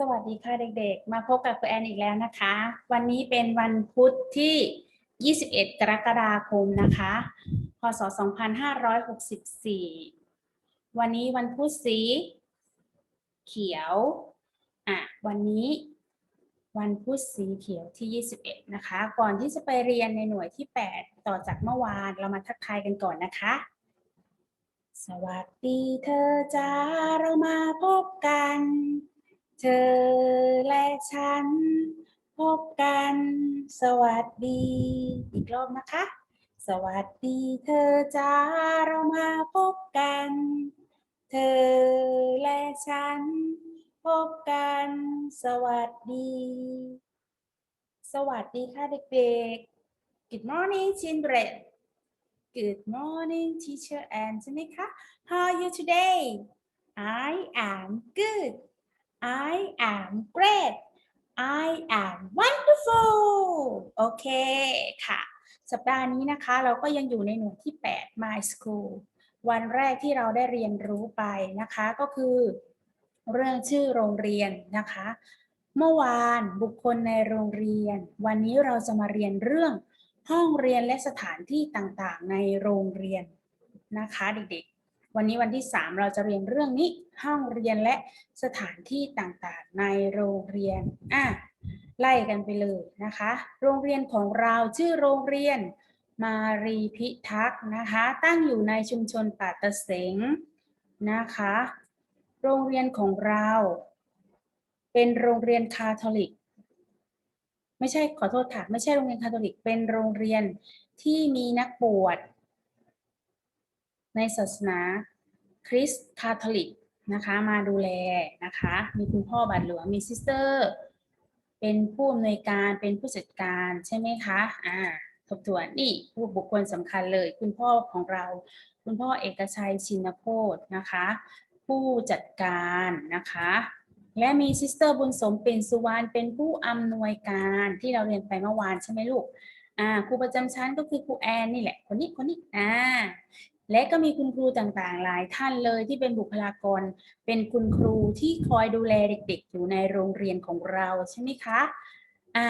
สวัสดีค่ะเด็กๆ มาพบกับคุณแอนอีกแล้วนะคะ วันนี้เป็นวันพุธที่ 21 กรกฎาคมนะคะ พศ 2564 วันนี้วันพุธสี เขียว อะ วันนี้วันพุธสีเขียวที่ 21 นะคะ ก่อนที่จะไปเรียนในหน่วยที่ 8 ต่อจากเมื่อวาน เรามาทักทายกันก่อนนะคะสวัสดีเธอจ้าเรามาพบกัน เธอและฉัน พบกัน สวัสดี อีกรอบนะคะ สวัสดีเธอจ้าเรามาพบกัน เธอและฉัน พบกัน สวัสดี สวัสดีค่ะเด็กๆ Good morning children Good morning teacher Anne ใช่ไหมคะ How are you today I am good I am great I am wonderful โอเคค่ะ สัปดาห์นี้นะคะเราก็ยังอยู่ในหน่วยที่ 8 My School วันแรกที่เราได้เรียนรู้ไปนะคะก็คือ เรื่องชื่อโรงเรียนนะคะ เมื่อวานบุคคลในโรงเรียน วันนี้เราจะมาเรียนเรื่องห้องเรียนและสถานที่ต่างๆ ในโรงเรียนนะคะเด็กๆ วันนี้วันที่ 3 เราจะเรียนเรื่องนี้ ห้องเรียนและสถานที่ต่างๆ ในโรงเรียนอะไล่กันไปเลยนะคะ โรงเรียนของเราชื่อโรงเรียนมารีพิทักษ์นะคะ ตั้งอยู่ในชุมชนป่าตะเสงนะคะ โรงเรียนของเรา เป็นโรงเรียนคาทอลิก ไม่ใช่ขอโทษค่ะ ไม่ใช่โรงเรียนคาทอลิก เป็นโรงเรียนที่มีนักบวชในศาสนาคริสต์คาทอลิก นะคะ มาดูแลนะคะ มีคุณพ่อบาทหลวงมีซิสเตอร์ เป็นผู้อำนวยการเป็นผู้จัดการใช่ไหมคะอ่าทบทวนนี่ผู้บุคคลสำคัญเลย คุณพ่อของเรา คุณพ่อเอกชัยชินโคตนะคะ ผู้จัดการนะคะ และมีซิสเตอร์บุญสมเป็นสุวรรณเป็นผู้อำนวยการที่เราเรียนไปเมื่อวานใช่ไหมลูกอ่าครูประจำชั้นก็คือครูแอนนี่แหละคนนี้คนนี้อ่า และก็มีคุณครูต่างๆ หลายท่านเลยที่เป็นบุคลากร เป็นคุณครูที่คอยดูแลเด็กๆ อยู่ในโรงเรียนของเราใช่ไหมคะอ่า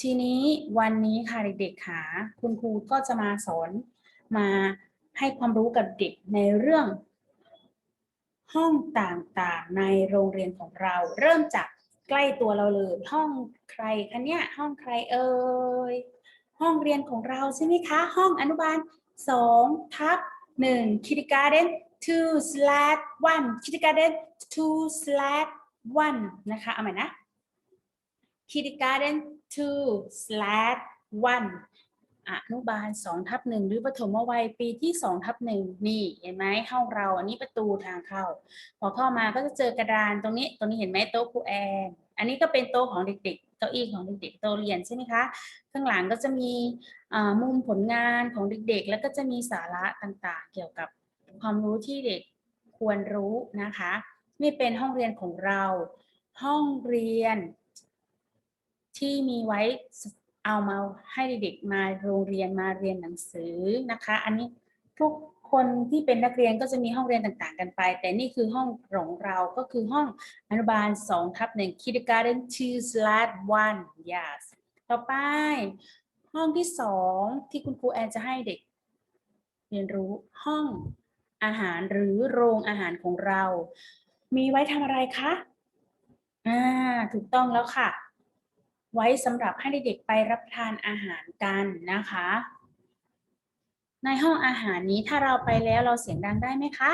ทีนี้วันนี้ค่ะเด็กๆค่ะคุณครูก็จะมาสอนมาให้ความรู้กับเด็กในเรื่อง ห้องต่างๆในโรงเรียนของเรา เริ่มจากใกล้ตัวเราเลยห้องใครคะเนี่ยห้องใครเอ่ยห้องเรียนของเราใช่ไหมคะ ห้องอนุบาล2ทับ 1 kindergarten 2 slash 1 kindergarten 2 slash 1นะคะเอาใหม่นะ kindergarten 2 slash 1อนุบาล2ทับ1หรือปฐมวัยปีที่2ทับ1นี่เห็นไหมห้องเราอันนี้ประตูทางเข้า พอเข้ามาก็จะเจอกระดานตรงนี้ ตรงนี้เห็นไหมโต๊ะครูแอน อันนี้ก็เป็นโต๊ะของเด็ก ก้าอี้ของเด็กๆโตเรียนใช่ไหมคะ ข้างหลังก็จะมีมุมผลงานของเด็กๆ แล้วก็จะมีสาระต่างๆ เกี่ยวกับความรู้ที่เด็กควรรู้นะคะนี่เป็นห้องเรียนของเรา ห้องเรียน ที่มีไว้เอามาให้เด็กๆมาโรงเรียนมาเรียนหนังสือนะคะ อันนี้ทุก คนที่เป็นนักเรียนก็จะมีห้องเรียนต่างๆ กันไป แต่นี่คือห้องของเราก็คือห้องอนุบาล2ทับ1 kindergarten 2 slash 1 yes ต่อไป ห้องที่สองที่คุณครูแอนจะให้เด็ก เรียนรู้ห้องอาหารหรือโรงอาหารของเรา มีไว้ทำอะไรคะอ่าถูกต้องแล้วค่ะ ไว้สำหรับให้เด็กๆไปรับทานอาหารกันนะคะ ในห้องอาหารนี้ถ้าเราไปแล้วเราเสียงดังได้ไหมคะ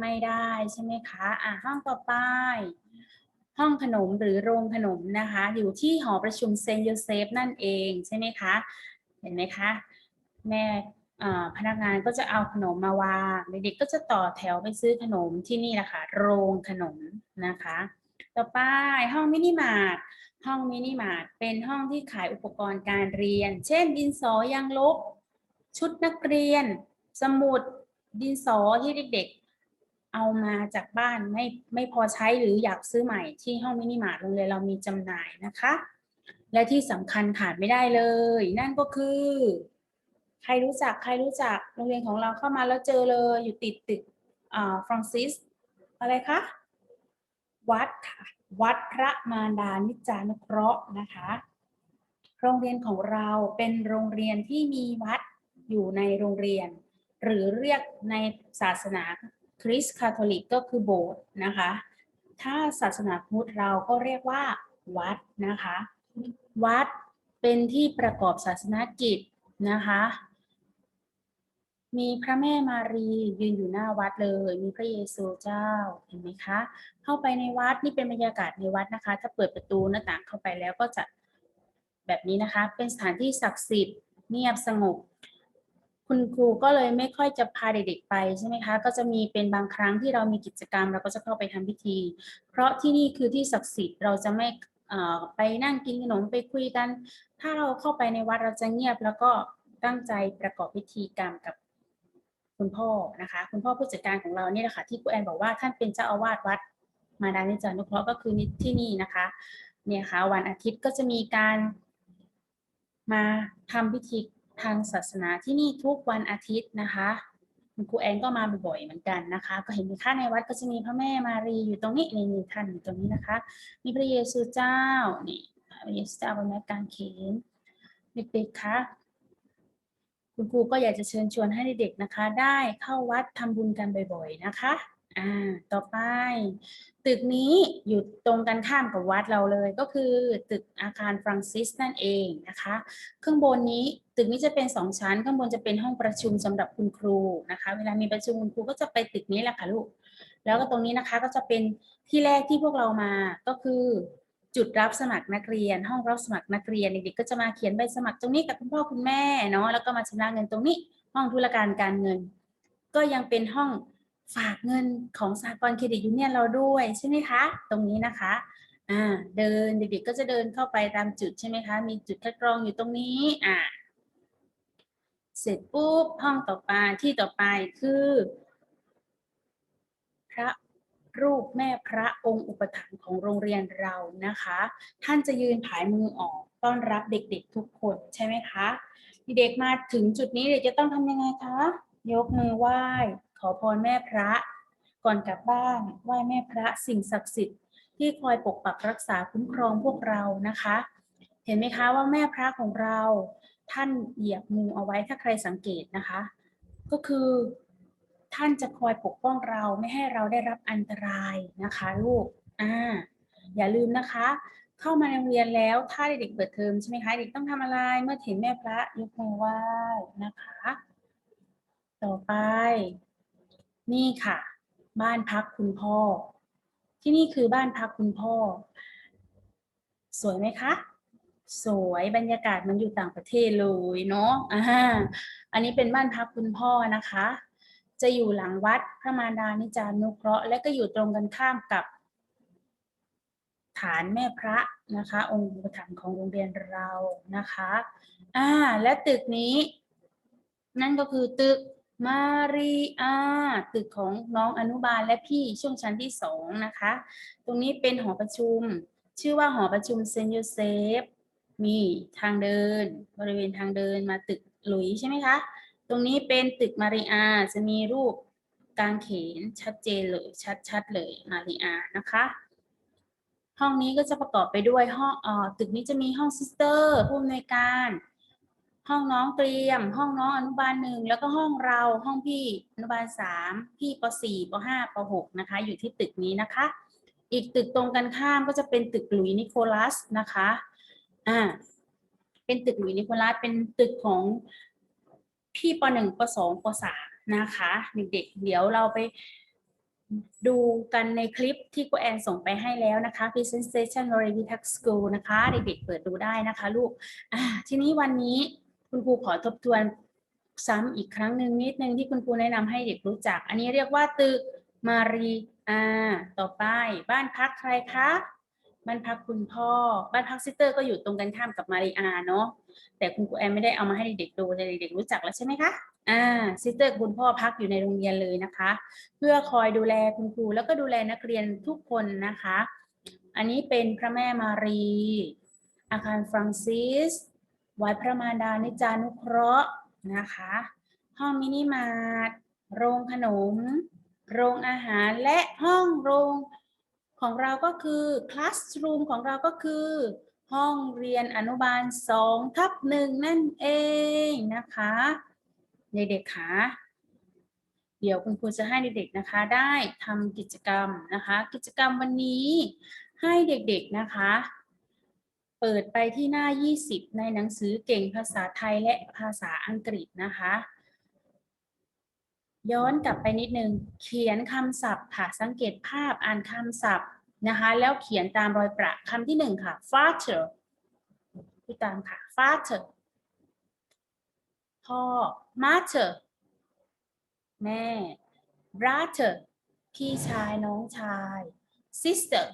ไม่ได้ใช่ไหมคะอ่าห้องต่อไป ห้องขนมหรือโรงขนมนะคะ อยู่ที่หอประชุมเซนต์โยเซฟนั่นเองใช่ไหมคะ เห็นไหมคะ แม่พนักงานก็จะเอาขนมมาวางเด็กๆก็จะต่อแถวไปซื้อขนมที่นี่แหละค่ะโรงขนมนะคะ ต่อไปห้องมินิมาร์ทห้องมินิมาร์ทเป็นห้องที่ขายอุปกรณ์การเรียน เช่นดินสอยางลบ ชุดนักเรียน สมุดดินสอที่เด็กๆ เอามาจากบ้านไม่ไม่พอใช้หรืออยากซื้อใหม่ที่ห้องมินิมาร์ทโรงเรียนเรามีจำหน่ายนะคะ และที่สำคัญขาดไม่ได้เลย นั่นก็คือ ใครรู้จักใครรู้จักโรงเรียนของเราเข้ามาแล้วเจอเลยอยู่ติดตึกอ่าฟรานซิสอะไรคะ วัดค่ะวัดพระมารดานิจานุเคราะห์นะคะ โรงเรียนของเราเป็นโรงเรียนที่มีวัด อยู่ในโรงเรียน หรือเรียกในศาสนาคริสต์คาทอลิกก็คือโบสถ์นะคะ ถ้าศาสนาพุทธเราก็เรียกว่าวัดนะคะ วัดเป็นที่ประกอบศาสนกิจนะคะ มีพระแม่มารียืนอยู่หน้าวัดเลย มีพระเยซูเจ้าเห็นไหมคะ เข้าไปในวัดนี่เป็นบรรยากาศในวัดนะคะ ถ้าเปิดประตูหน้าต่างเข้าไปแล้วก็จะแบบนี้นะคะ เป็นสถานที่ศักดิ์สิทธิ์เงียบสงบ คุณครูก็เลยไม่ค่อยจะพาเด็กๆไปใช่ไหมคะ ก็จะมีเป็นบางครั้งที่เรามีกิจกรรม เราก็จะเข้าไปทำพิธี เพราะที่นี่คือที่ศักดิ์สิทธิ์เราจะไม่ไปนั่งกินขนมไปคุยกัน ถ้าเราเข้าไปในวัดเราจะเงียบ แล้วก็ตั้งใจประกอบพิธีกรรมกับคุณพ่อนะคะ คุณพ่อผู้จัดการของเราเนี่ยแหละค่ะที่ครูแอนบอกว่าท่านเป็นเจ้าอาวาสวัดมาดานิจานุเคราะห์ก็คือที่นี่นะคะ เนี่ยค่ะวันอาทิตย์ก็จะมีการมาทำพิธี ทางศาสนาที่นี่ทุกวันอาทิตย์นะคะคุณครูแอนก็มาบ่อยๆเหมือนกันนะคะ ก็เห็นมีค่าในวัดก็จะมีพระแม่มารีอยู่ตรงนี้นี่นี่ท่านอยู่ตรงนี้นะคะ มีพระเยซูเจ้านี่พระเยซูเจ้าบนไม้กางเขนเด็กๆคะคุณครูก็อยากจะเชิญชวนให้เด็กๆนะคะ ได้เข้าวัดทำบุญกันบ่อย ๆนะคะ อ่า ต่อไป ตึกนี้อยู่ตรงกันข้ามกับวัดเราเลยก็คือ ตึกอาคารฟรังซิสนั่นเองนะคะข้างบนนี้ตึกนี้จะเป็นสองชั้น ข้างบนจะเป็นห้องประชุมสำหรับคุณครูนะคะ เวลามีประชุมคุณครูก็จะไปตึกนี้แหละค่ะลูกแล้วก็ตรงนี้นะคะก็จะเป็นที่แรกที่พวกเรามาก็คือจุดรับสมัครนักเรียน ห้องรับสมัครนักเรียนเด็กๆก็จะมาเขียนใบสมัครตรงนี้กับคุณพ่อคุณแม่เนาะแล้วก็มาชำระเงินตรงนี้ ห้องธุรการการเงิน ก็ยังเป็นห้อง ฝากเงินของสหกรณ์เครดิตยูเนี่ยนเราด้วยใช่ไหมคะ ตรงนี้นะคะอ่าเดินเด็กๆก็จะเดินเข้าไปตามจุดใช่ไหมคะ มีจุดคัดกรองอยู่ตรงนี้อ่าเสร็จปุ๊บห้องต่อไปที่ต่อไปคือ พระรูปแม่พระองค์อุปถัมภ์ของโรงเรียนเรานะคะ ท่านจะยืนผายมือออกต้อนรับเด็กๆทุกคนใช่ไหมคะเด็กมาถึงจุดนี้เด็กจะต้องทำยังไงคะ ยกมือไหว้ ขอพรแม่พระ ก่อนกลับบ้านไหว้แม่พระสิ่งศักดิ์สิทธิ์ที่คอยปกปักรักษาคุ้มครองพวกเรานะคะ เห็นไหมคะว่าแม่พระของเราท่านเหยียบงูเอาไว้ถ้าใครสังเกตนะคะ ก็คือท่านจะคอยปกป้องเราไม่ให้เราได้รับอันตรายนะคะลูกอ่าอย่าลืมนะคะ เข้ามาในโรงเรียนแล้วถ้าเด็กๆเปิดเทอมใช่ไหมคะเด็กต้องทำอะไรเมื่อเห็นแม่พระยกมือไหว้นะคะ ต่อไป นี่ค่ะ บ้านพักคุณพ่อ ที่นี่คือบ้านพักคุณพ่อ สวยไหมคะ สวยบรรยากาศมันอยู่ต่างประเทศเลยเนาะอ่าอันนี้เป็นบ้านพักคุณพ่อนะคะ จะอยู่หลังวัดพระมารดานิจานุเคราะห์และก็อยู่ตรงกันข้ามกับ ฐานแม่พระนะคะ องค์อุปถัมของโรงเรียนเรานะคะอ่าและตึกนี้ นั่นก็คือตึก มารีอาตึกของน้องอนุบาลและพี่ช่วงชั้นที่สองนะคะ ตรงนี้เป็นหอประชุม ชื่อว่าหอประชุมเซนต์โยเซฟ มีทางเดิน บริเวณทางเดินมาตึกหลุยใช่ไหมคะ ตรงนี้เป็นตึกมาริอาจะมีรูปกางเขนชัดเจนเลยชัดๆเลยมาริอานะคะ ห้องนี้ก็จะประกอบไปด้วยห้องออตึกนี้จะมีห้องซิสเตอร์ผู้อำนวยการ ห้องน้องเตรียม ห้องน้องอนุบาลหนึ่งแล้วก็ห้องเราห้องพี่อนุบาลสามพี่ปสี่ปห้าปหกนะคะ อยู่ที่ตึกนี้นะคะ อีกตึกตรงกันข้ามก็จะเป็นตึกหลุยนิโคลัสนะคะอ่าเป็นตึกหลุยนิโคลัสเป็นตึกของพี่ปหนึ่งปสองปสามนะคะเด็กๆเดี๋ยวเราไปดูกันในคลิปที่กูแอนส่งไปให้แล้วนะคะ Presentation r e v i t a x School นะคะ เด็กๆเปิดดูได้นะคะลูกอ่าทีนี้วันนี้ คุณครูขอทบทวนซ้ำอีกครั้งหนึ่งนิดนึงที่คุณครูแนะนำให้เด็กรู้จัก อันนี้เรียกว่าตึกมารีอาต่อไป บ้านพักใครคะ บ้านพักคุณพ่อ บ้านพักซิสเตอร์ก็อยู่ตรงกันข้ามกับมารีอาเนาะแต่คุณครูแอนไม่ได้เอามาให้เด็กๆดูแต่เด็กๆรู้จักแล้วใช่ไหมคะอ่าซิสเตอร์คุณพ่อพักอยู่ในโรงเรียนเลยนะคะ เพื่อคอยดูแลคุณครูแล้วก็ดูแลนักเรียนทุกคนนะคะ อันนี้เป็นพระแม่มารี อาคารฟรังซิส วัดพระมารดานิจานุเคราะห์นะคะ ห้องมินิมาร์ทโรงขนม โรงอาหารและห้องโรงของเราก็คือ classroom ของเราก็คือ ห้องเรียนอนุบาล2ทับหนึ่งนั่นเองนะคะเด็กๆคะเดี๋ยวคุณครูจะให้เด็กๆนะคะได้ทำกิจกรรมนะคะ กิจกรรมวันนี้ให้เด็กๆนะคะ เปิดไปที่หน้า 20 ในหนังสือเก่งภาษาไทยและภาษาอังกฤษนะคะ ย้อนกลับไปนิดนึง เขียนคำศัพท์ค่ะ สังเกตภาพอ่านคำศัพท์นะคะ แล้วเขียนตามรอยประคำที่หนึ่งค่ะ father พูตามค่ะ father พ่อ mother แม่ brother พี่ชายน้องชาย sister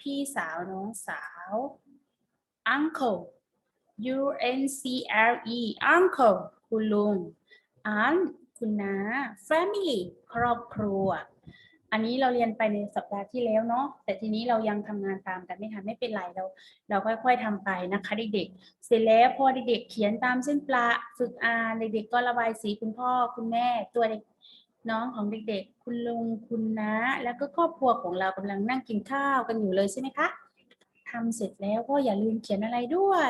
พี่สาวน้องสาว uncle u n c l e uncle คุณลุง aunt คุณน้า family ครอบครัว อันนี้เราเรียนไปในสัปดาห์ที่แล้วเนาะ แต่ทีนี้เรายังทำงานตามกันไม่ทันไม่เป็นไรเรา เราค่อยๆทำไปนะคะเด็กๆ เสร็จแล้วพอเด็กๆเขียนตามเส้นปลาฝึกอ่านเด็กๆก็ระบายสีคุณพ่อคุณแม่ตัวเด็กน้องของเด็กๆ คุณลุงคุณน้า แล้วก็ครอบครัวของเรากำลังนั่งกินข้าวกันอยู่เลยใช่ไหมคะ ทำเสร็จแล้วก็อย่าลืมเขียนอะไรด้วย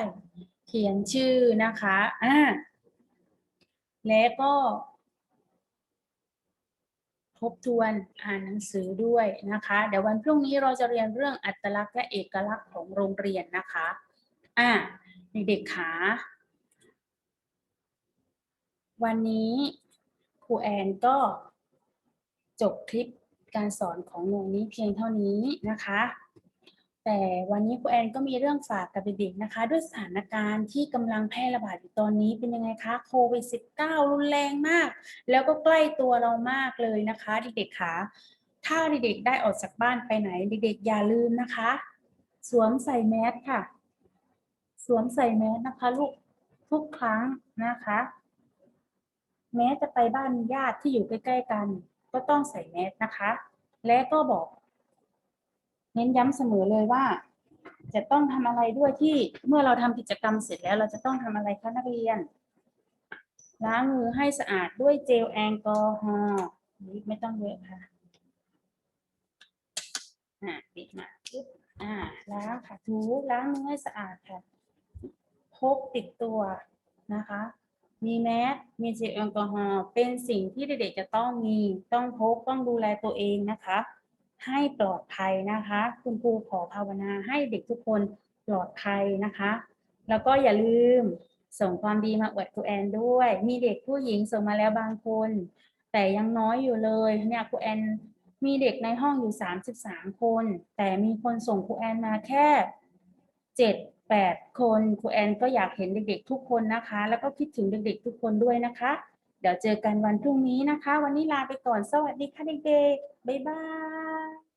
เขียนชื่อนะคะอ่าแล้วก็ทบทวนอ่านหนังสือด้วยนะคะ เดี๋ยววันพรุ่งนี้เราจะเรียนเรื่องอัตลักษณ์และเอกลักษณ์ของโรงเรียนนะคะอ่าเด็กๆขาวันนี้ครูแอนก็จบคลิปการสอนของหนูนี้เพียงเท่านี้นะคะ แต่วันนี้ครูแอนก็มีเรื่องฝากกับเด็กๆนะคะ ด้วยสถานการณ์ที่กำลังแพร่ระบาดอยู่ตอนนี้เป็นยังไงคะโควิด -19 รุนแรงมาก แล้วก็ใกล้ตัวเรามากเลยนะคะเด็กๆคะถ้าเด็กๆได้ออกจากบ้านไปไหนเด็กๆอย่าลืมนะคะ สวมใส่แมสค่ะ สวมใส่แมสนะคะลูกทุกครั้งนะคะ แม้จะไปบ้านญาติที่อยู่ใกล้ ๆ กัน ก็ต้องใส่แมสนะคะ และก็บอก เน้นย้ำเสมอเลยว่า จะต้องทำอะไรด้วยที่เมื่อเราทำกิจกรรมเสร็จแล้ว เราจะต้องทำอะไรคะนักเรียน ล้างมือให้สะอาดด้วยเจลแอลกอฮอล์ไม่ต้องเยอะค่ะอ่าปิดมาปึ๊บอ่าล้างค่ะถูล้างมือให้สะอาดค่ะพกติดตัวนะคะ มีแมสมีเจลแอลกอฮอล์เป็นสิ่งที่เด็กๆจะต้องมีต้องพกต้องดูแลตัวเองนะคะ ให้ปลอดภัยนะคะ คุณครูขอภาวนาให้เด็กทุกคนปลอดภัยนะคะ แล้วก็อย่าลืมส่งความดีมาอวดครูแอนด้วย มีเด็กผู้หญิงส่งมาแล้วบางคน แต่ยังน้อยอยู่เลยเนี่ยครูแอนมีเด็กในห้องอยู่ 33 คน แต่มีคนส่งครูแอนมาแค่ 7 8 คนครูแอนก็อยากเห็นเด็กๆทุกคนนะคะ แล้วก็คิดถึงเด็กๆทุกคนด้วยนะคะ ดี๋ยวเจอกันวันพรุ่งนี้นะคะ วันนี้ลาไปก่อน สวัสดีค่ะเด็กๆ บ๊ายบาย